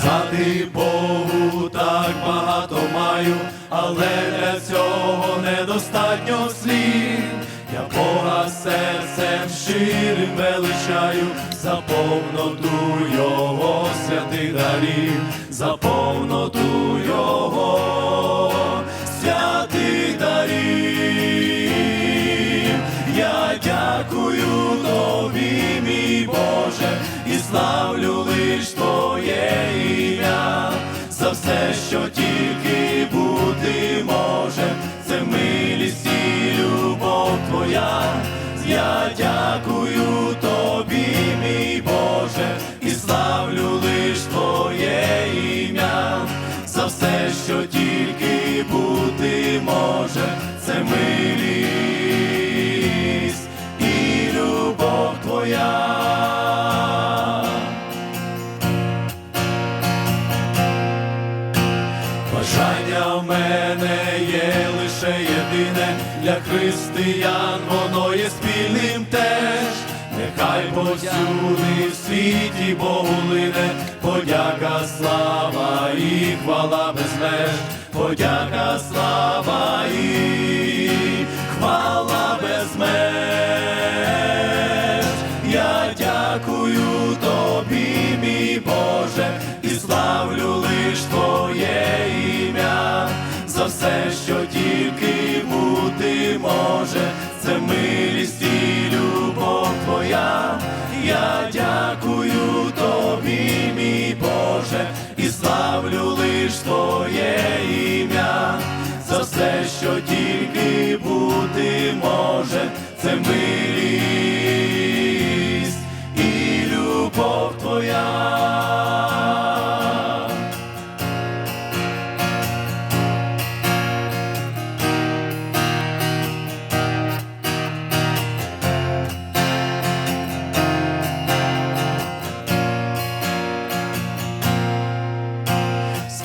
Сказати Богу так багато маю, але для цього недостатньо слів. Я Бога серцем щирим величаю, за повноту Його святих дарів, за повноту Його святих дарів. Я дякую тобі, мій Боже, і славлю лиш Твоє що тільки бути може, це милість і любов Твоя. Бажання в мене є лише єдине для християн, воно є спільним теж. Нехай повсюди в світі лине, подяка, слава і хвала без меж, подяка, слава і дякую тобі, мій Боже, і славлю лиш Твоє ім'я. За все, що тільки бути може, це милість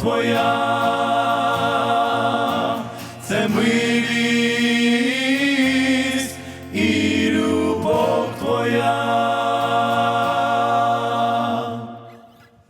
Твоя, це милість.